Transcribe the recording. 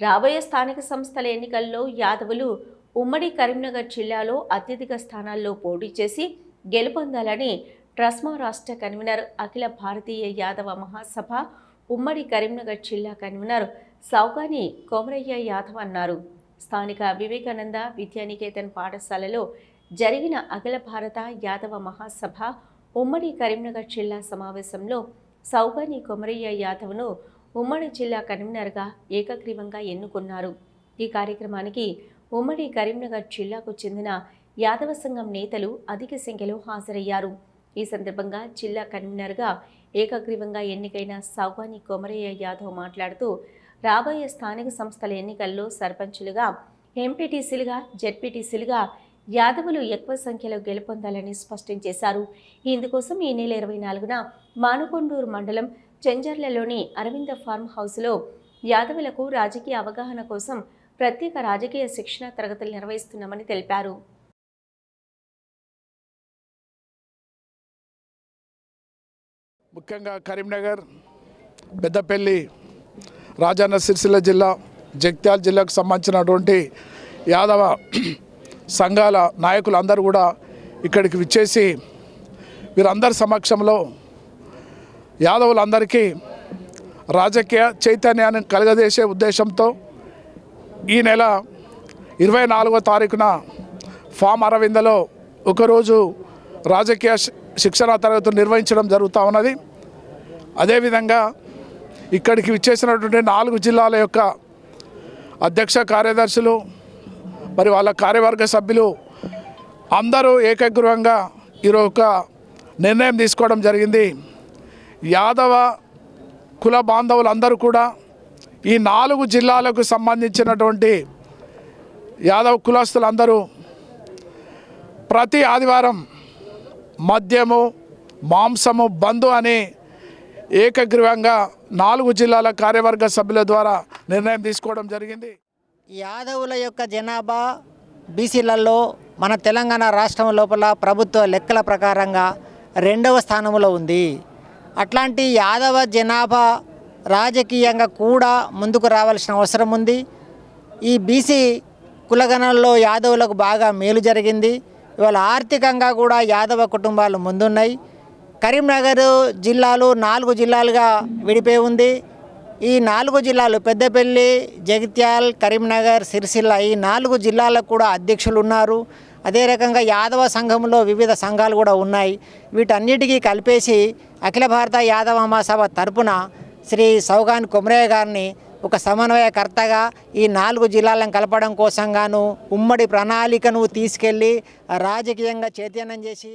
రాబోయే స్థానిక సంస్థల ఎన్నికల్లో యాదవులు ఉమ్మడి కరీంనగర్ జిల్లాలో అత్యధిక స్థానాల్లో పోటీ చేసి గెలుపొందాలని ట్రస్మా రాష్ట్ర కన్వీనర్ అఖిల భారతీయ యాదవ మహాసభ ఉమ్మడి కరీంనగర్ జిల్లా కన్వీనర్ సౌగాని కోమరయ్య యాదవ్ అన్నారు. స్థానిక వివేకానంద విద్యానికేతన్ పాఠశాలలో జరిగిన అఖిల భారత యాదవ మహాసభ ఉమ్మడి కరీంనగర్ జిల్లా సమావేశంలో సౌగాని కొమరయ్య యాదవ్ను ఉమ్మడి జిల్లా కన్వీనర్గా ఏకగ్రీవంగా ఎన్నుకున్నారు. ఈ కార్యక్రమానికి ఉమ్మడి కరీంనగర్ జిల్లాకు చెందిన యాదవ సంఘం నేతలు అధిక సంఖ్యలో హాజరయ్యారు. ఈ సందర్భంగా జిల్లా కన్వీనర్గా ఏకగ్రీవంగా ఎన్నికైన సాగ్వాని కొమరయ్య యాదవ్ మాట్లాడుతూ రాబోయే స్థానిక సంస్థల ఎన్నికల్లో సర్పంచులుగా ఎంపీటీసీలుగా జెడ్పీటీసీలుగా యాదవులు ఎక్కువ సంఖ్యలో గెలుపొందాలని స్పష్టం చేశారు. ఇందుకోసం ఈ నెల ఇరవై నాలుగున మానుకొండూరు మండలం చెంజర్లలోని అరవింద ఫార్మ్ హౌస్లో యాదవులకు రాజకీయ అవగాహన కోసం ప్రత్యేక రాజకీయ శిక్షణ తరగతులు నిర్వహిస్తున్నామని తెలిపారు. ముఖ్యంగా కరీంనగర్ పెద్దపల్లి రాజన్న సిరిసిల్ల జిల్లా జగిత్యాల జిల్లాకు సంబంధించినటువంటి యాదవ సంఘాల నాయకులు అందరూ కూడా ఇక్కడికి విచ్చేసి వీరందరి సమక్షంలో యాదవులందరికీ రాజకీయ చైతన్యాన్ని కలగజేసే ఉద్దేశంతో ఈ నెల ఇరవై నాలుగో తారీఖున ఫామ్ అరవిందలో ఒకరోజు రాజకీయ శి- శిక్షణ తరగతులు నిర్వహించడం జరుగుతూ ఉన్నది. అదేవిధంగా ఇక్కడికి విచ్చేసినటువంటి నాలుగు జిల్లాల యొక్క అధ్యక్ష కార్యదర్శులు మరి వాళ్ళ కార్యవర్గ సభ్యులు అందరూ ఏకగ్రీవంగా ఈరోజు ఒక నిర్ణయం తీసుకోవడం జరిగింది. యాదవ కుల బాంధవులందరూ కూడా ఈ నాలుగు జిల్లాలకు సంబంధించినటువంటి యాదవ కులస్తులందరూ ప్రతి ఆదివారం మద్యము మాంసము బంధు అని ఏకగ్రీవంగా నాలుగు జిల్లాల కార్యవర్గ సభ్యుల ద్వారా నిర్ణయం తీసుకోవడం జరిగింది. యాదవుల యొక్క జనాభా బీసీలలో మన తెలంగాణ రాష్ట్రం లోపల ప్రభుత్వ లెక్కల ప్రకారంగా రెండవ స్థానంలో ఉంది. అట్లాంటి యాదవ జనాభా రాజకీయంగా కూడా ముందుకు రావాల్సిన అవసరం ఉంది. ఈ బీసీ కులగణంలో యాదవులకు బాగా మేలు జరిగింది. ఇవాళ ఆర్థికంగా కూడా యాదవ కుటుంబాలు ముందున్నాయి. కరీంనగర్ జిల్లాలు నాలుగు జిల్లాలుగా విడిపోయి ఉంది. ఈ నాలుగు జిల్లాలు పెద్దపల్లి జగిత్యాల్ కరీంనగర్ సిరిసిల్ల ఈ నాలుగు జిల్లాలకు కూడా అధ్యక్షులు ఉన్నారు అదే రకంగా యాదవ సంఘంలో వివిధ సంఘాలు కూడా ఉన్నాయి. వీటన్నిటికీ కలిపేసి అఖిల భారత యాదవ మహాసభ తరపున శ్రీ సౌగాన్ కుమరయ్య గారిని ఒక సమన్వయకర్తగా ఈ నాలుగు జిల్లాలను కలపడం కోసం గాను ఉమ్మడి ప్రణాళికను తీసుకెళ్ళి రాజకీయంగా చైతన్యం చేసి